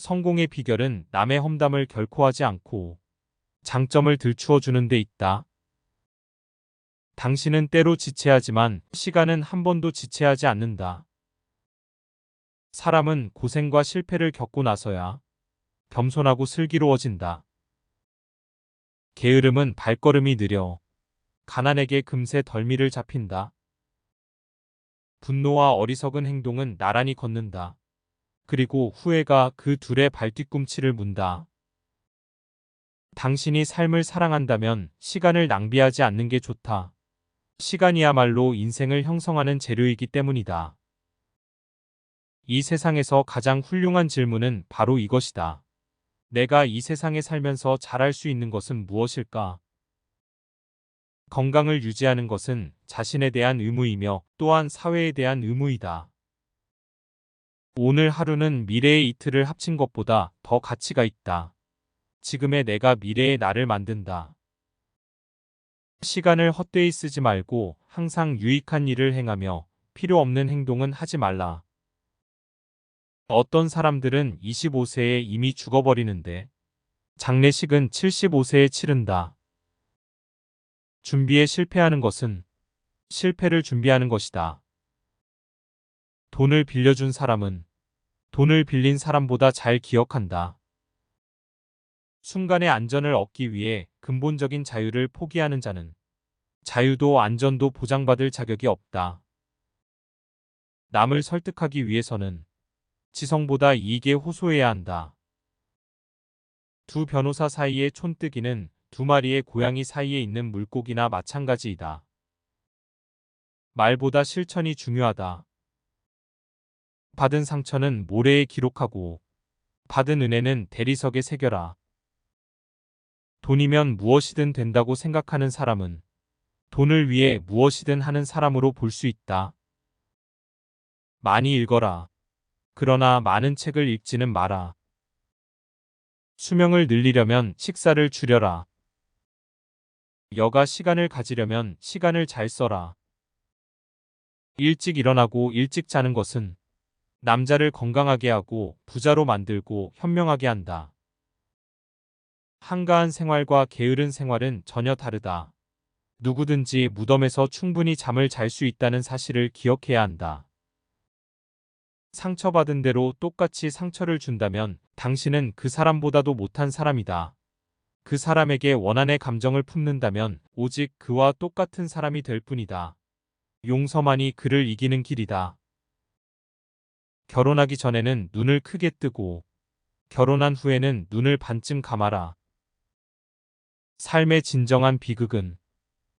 성공의 비결은 남의 험담을 결코 하지 않고 장점을 들추어 주는 데 있다. 당신은 때로 지체하지만 시간은 한 번도 지체하지 않는다. 사람은 고생과 실패를 겪고 나서야 겸손하고 슬기로워진다. 게으름은 발걸음이 느려 가난에게 금세 덜미를 잡힌다. 분노와 어리석은 행동은 나란히 걷는다. 그리고 후회가 그 둘의 발뒤꿈치를 문다. 당신이 삶을 사랑한다면 시간을 낭비하지 않는 게 좋다. 시간이야말로 인생을 형성하는 재료이기 때문이다. 이 세상에서 가장 훌륭한 질문은 바로 이것이다. 내가 이 세상에 살면서 잘할 수 있는 것은 무엇일까? 건강을 유지하는 것은 자신에 대한 의무이며 또한 사회에 대한 의무이다. 오늘 하루는 미래의 이틀을 합친 것보다 더 가치가 있다. 지금의 내가 미래의 나를 만든다. 시간을 헛되이 쓰지 말고 항상 유익한 일을 행하며 필요 없는 행동은 하지 말라. 어떤 사람들은 25세에 이미 죽어버리는데 장례식은 75세에 치른다. 준비에 실패하는 것은 실패를 준비하는 것이다. 돈을 빌려준 사람은 돈을 빌린 사람보다 잘 기억한다. 순간의 안전을 얻기 위해 근본적인 자유를 포기하는 자는 자유도 안전도 보장받을 자격이 없다. 남을 설득하기 위해서는 지성보다 이익에 호소해야 한다. 두 변호사 사이의 촌뜨기는 두 마리의 고양이 사이에 있는 물고기나 마찬가지이다. 말보다 실천이 중요하다. 받은 상처는 모래에 기록하고 받은 은혜는 대리석에 새겨라. 돈이면 무엇이든 된다고 생각하는 사람은 돈을 위해 무엇이든 하는 사람으로 볼 수 있다. 많이 읽어라. 그러나 많은 책을 읽지는 마라. 수명을 늘리려면 식사를 줄여라. 여가 시간을 가지려면 시간을 잘 써라. 일찍 일어나고 일찍 자는 것은 남자를 건강하게 하고 부자로 만들고 현명하게 한다. 한가한 생활과 게으른 생활은 전혀 다르다. 누구든지 무덤에서 충분히 잠을 잘 수 있다는 사실을 기억해야 한다. 상처받은 대로 똑같이 상처를 준다면 당신은 그 사람보다도 못한 사람이다. 그 사람에게 원한의 감정을 품는다면 오직 그와 똑같은 사람이 될 뿐이다. 용서만이 그를 이기는 길이다. 결혼하기 전에는 눈을 크게 뜨고 결혼한 후에는 눈을 반쯤 감아라. 삶의 진정한 비극은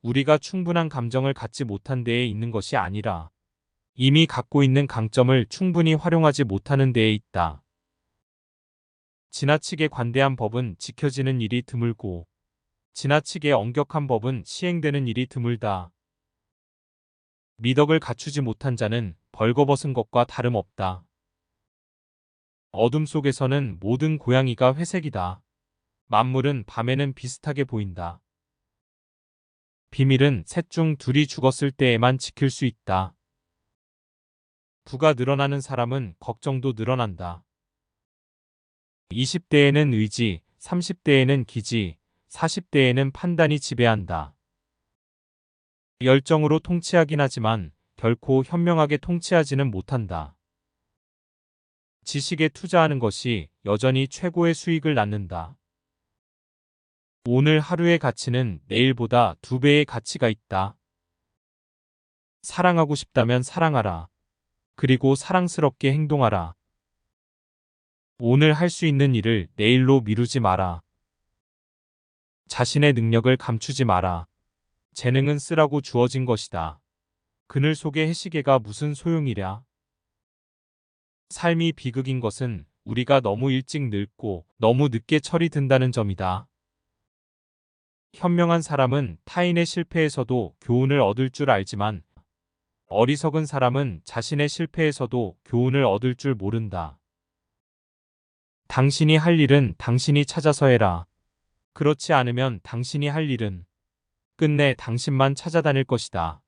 우리가 충분한 감정을 갖지 못한 데에 있는 것이 아니라 이미 갖고 있는 강점을 충분히 활용하지 못하는 데에 있다. 지나치게 관대한 법은 지켜지는 일이 드물고 지나치게 엄격한 법은 시행되는 일이 드물다. 미덕을 갖추지 못한 자는 벌거벗은 것과 다름없다. 어둠 속에서는 모든 고양이가 회색이다. 만물은 밤에는 비슷하게 보인다. 비밀은 셋 중 둘이 죽었을 때에만 지킬 수 있다. 부가 늘어나는 사람은 걱정도 늘어난다. 20대에는 의지, 30대에는 기지, 40대에는 판단이 지배한다. 열정으로 통치하긴 하지만 결코 현명하게 통치하지는 못한다. 지식에 투자하는 것이 여전히 최고의 수익을 낳는다. 오늘 하루의 가치는 내일보다 두 배의 가치가 있다. 사랑하고 싶다면 사랑하라. 그리고 사랑스럽게 행동하라. 오늘 할 수 있는 일을 내일로 미루지 마라. 자신의 능력을 감추지 마라. 재능은 쓰라고 주어진 것이다. 그늘 속의 해시계가 무슨 소용이랴. 삶이 비극인 것은 우리가 너무 일찍 늙고 너무 늦게 철이 든다는 점이다. 현명한 사람은 타인의 실패에서도 교훈을 얻을 줄 알지만 어리석은 사람은 자신의 실패에서도 교훈을 얻을 줄 모른다. 당신이 할 일은 당신이 찾아서 해라. 그렇지 않으면 당신이 할 일은 끝내 당신만 찾아다닐 것이다.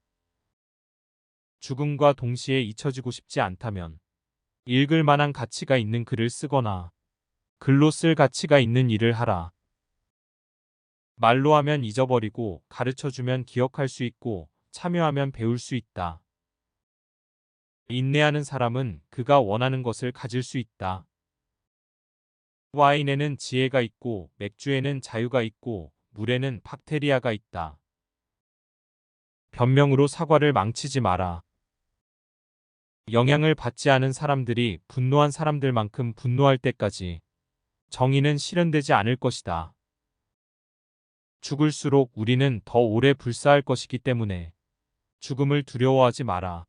죽음과 동시에 잊혀지고 싶지 않다면 읽을 만한 가치가 있는 글을 쓰거나 글로 쓸 가치가 있는 일을 하라. 말로 하면 잊어버리고 가르쳐 주면 기억할 수 있고 참여하면 배울 수 있다. 인내하는 사람은 그가 원하는 것을 가질 수 있다. 와인에는 지혜가 있고 맥주에는 자유가 있고 물에는 박테리아가 있다. 변명으로 사과를 망치지 마라. 영향을 받지 않은 사람들이 분노한 사람들만큼 분노할 때까지 정의는 실현되지 않을 것이다. 죽을수록 우리는 더 오래 불사할 것이기 때문에 죽음을 두려워하지 마라.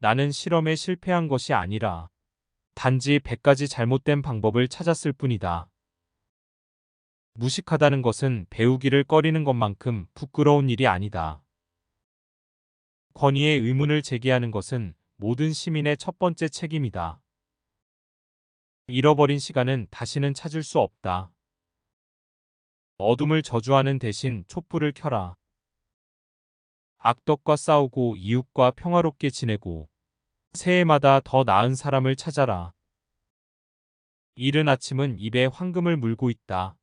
나는 실험에 실패한 것이 아니라 단지 100가지 잘못된 방법을 찾았을 뿐이다. 무식하다는 것은 배우기를 꺼리는 것만큼 부끄러운 일이 아니다. 권위의 의문을 제기하는 것은 모든 시민의 첫 번째 책임이다. 잃어버린 시간은 다시는 찾을 수 없다. 어둠을 저주하는 대신 촛불을 켜라. 악덕과 싸우고 이웃과 평화롭게 지내고 새해마다 더 나은 사람을 찾아라. 이른 아침은 입에 황금을 물고 있다.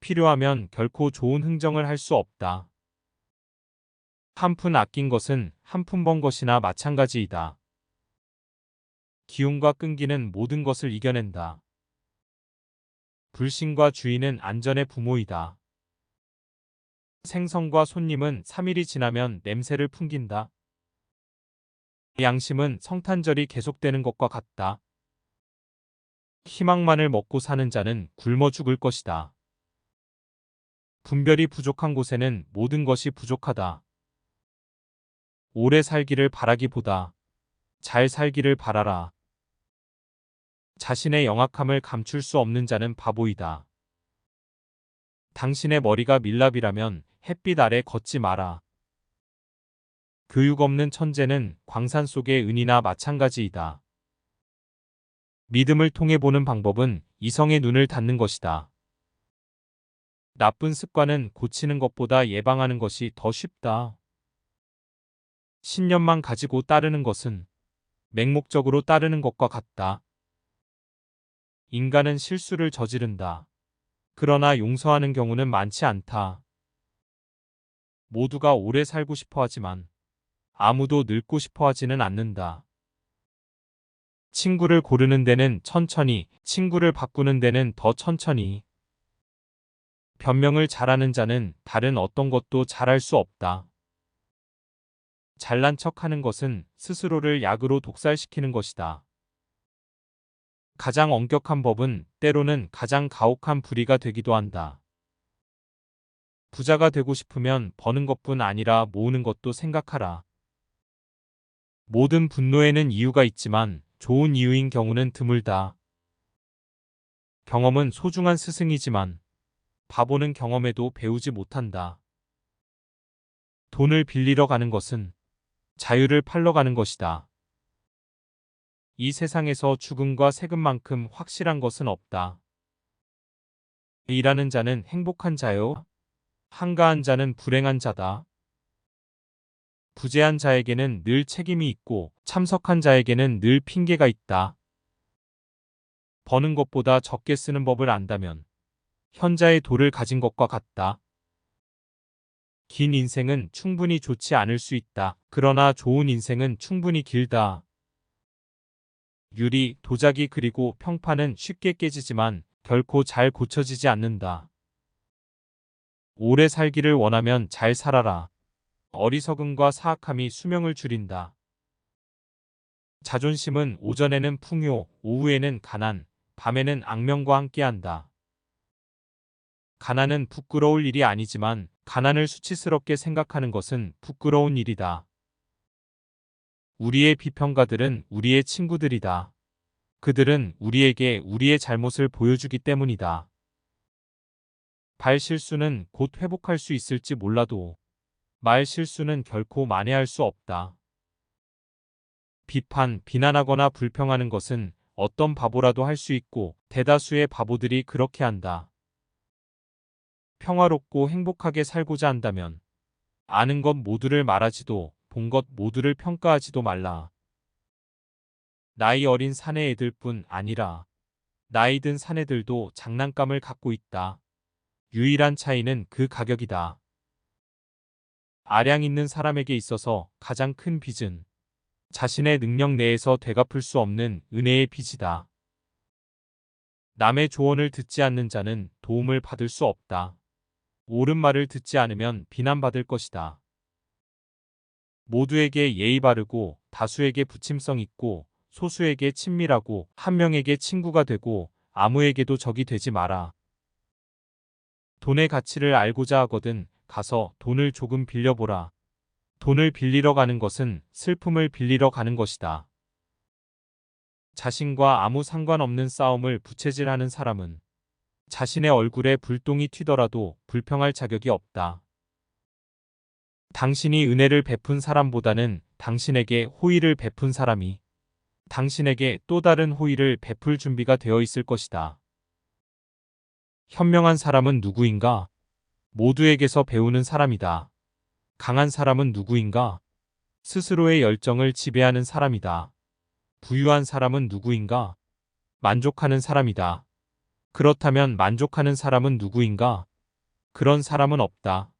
필요하면 결코 좋은 흥정을 할 수 없다. 한 푼 아낀 것은 한 푼 번 것이나 마찬가지이다. 기운과 끈기는 모든 것을 이겨낸다. 불신과 주의는 안전의 부모이다. 생선과 손님은 3일이 지나면 냄새를 풍긴다. 양심은 성탄절이 계속되는 것과 같다. 희망만을 먹고 사는 자는 굶어 죽을 것이다. 분별이 부족한 곳에는 모든 것이 부족하다. 오래 살기를 바라기보다 잘 살기를 바라라. 자신의 영악함을 감출 수 없는 자는 바보이다. 당신의 머리가 밀랍이라면 햇빛 아래 걷지 마라. 교육 없는 천재는 광산 속의 은이나 마찬가지이다. 믿음을 통해 보는 방법은 이성의 눈을 닫는 것이다. 나쁜 습관은 고치는 것보다 예방하는 것이 더 쉽다. 신념만 가지고 따르는 것은 맹목적으로 따르는 것과 같다. 인간은 실수를 저지른다. 그러나 용서하는 경우는 많지 않다. 모두가 오래 살고 싶어 하지만 아무도 늙고 싶어 하지는 않는다. 친구를 고르는 데는 천천히, 친구를 바꾸는 데는 더 천천히. 변명을 잘하는 자는 다른 어떤 것도 잘할 수 없다. 잘난 척 하는 것은 스스로를 약으로 독살시키는 것이다. 가장 엄격한 법은 때로는 가장 가혹한 불의가 되기도 한다. 부자가 되고 싶으면 버는 것뿐 아니라 모으는 것도 생각하라. 모든 분노에는 이유가 있지만 좋은 이유인 경우는 드물다. 경험은 소중한 스승이지만 바보는 경험에도 배우지 못한다. 돈을 빌리러 가는 것은 자유를 팔러 가는 것이다. 이 세상에서 죽음과 세금만큼 확실한 것은 없다. 일하는 자는 행복한 자요. 한가한 자는 불행한 자다. 부재한 자에게는 늘 책임이 있고 참석한 자에게는 늘 핑계가 있다. 버는 것보다 적게 쓰는 법을 안다면 현자의 돌을 가진 것과 같다. 긴 인생은 충분히 좋지 않을 수 있다. 그러나 좋은 인생은 충분히 길다. 유리, 도자기 그리고 평판은 쉽게 깨지지만 결코 잘 고쳐지지 않는다. 오래 살기를 원하면 잘 살아라. 어리석음과 사악함이 수명을 줄인다. 자존심은 오전에는 풍요, 오후에는 가난, 밤에는 악명과 함께한다. 가난은 부끄러울 일이 아니지만 가난을 수치스럽게 생각하는 것은 부끄러운 일이다. 우리의 비평가들은 우리의 친구들이다. 그들은 우리에게 우리의 잘못을 보여주기 때문이다. 발 실수는 곧 회복할 수 있을지 몰라도 말 실수는 결코 만회할 수 없다. 비판, 비난하거나 불평하는 것은 어떤 바보라도 할 수 있고 대다수의 바보들이 그렇게 한다. 평화롭고 행복하게 살고자 한다면 아는 것 모두를 말하지도 본 것 모두를 평가하지도 말라. 나이 어린 사내 애들뿐 아니라 나이 든 사내들도 장난감을 갖고 있다. 유일한 차이는 그 가격이다. 아량 있는 사람에게 있어서 가장 큰 빚은 자신의 능력 내에서 되갚을 수 없는 은혜의 빚이다. 남의 조언을 듣지 않는 자는 도움을 받을 수 없다. 옳은 말을 듣지 않으면 비난받을 것이다. 모두에게 예의 바르고 다수에게 부침성 있고 소수에게 친밀하고 한 명에게 친구가 되고 아무에게도 적이 되지 마라. 돈의 가치를 알고자 하거든 가서 돈을 조금 빌려보라. 돈을 빌리러 가는 것은 슬픔을 빌리러 가는 것이다. 자신과 아무 상관없는 싸움을 부채질하는 사람은 자신의 얼굴에 불똥이 튀더라도 불평할 자격이 없다. 당신이 은혜를 베푼 사람보다는 당신에게 호의를 베푼 사람이 당신에게 또 다른 호의를 베풀 준비가 되어 있을 것이다. 현명한 사람은 누구인가? 모두에게서 배우는 사람이다. 강한 사람은 누구인가? 스스로의 열정을 지배하는 사람이다. 부유한 사람은 누구인가? 만족하는 사람이다. 그렇다면 만족하는 사람은 누구인가? 그런 사람은 없다.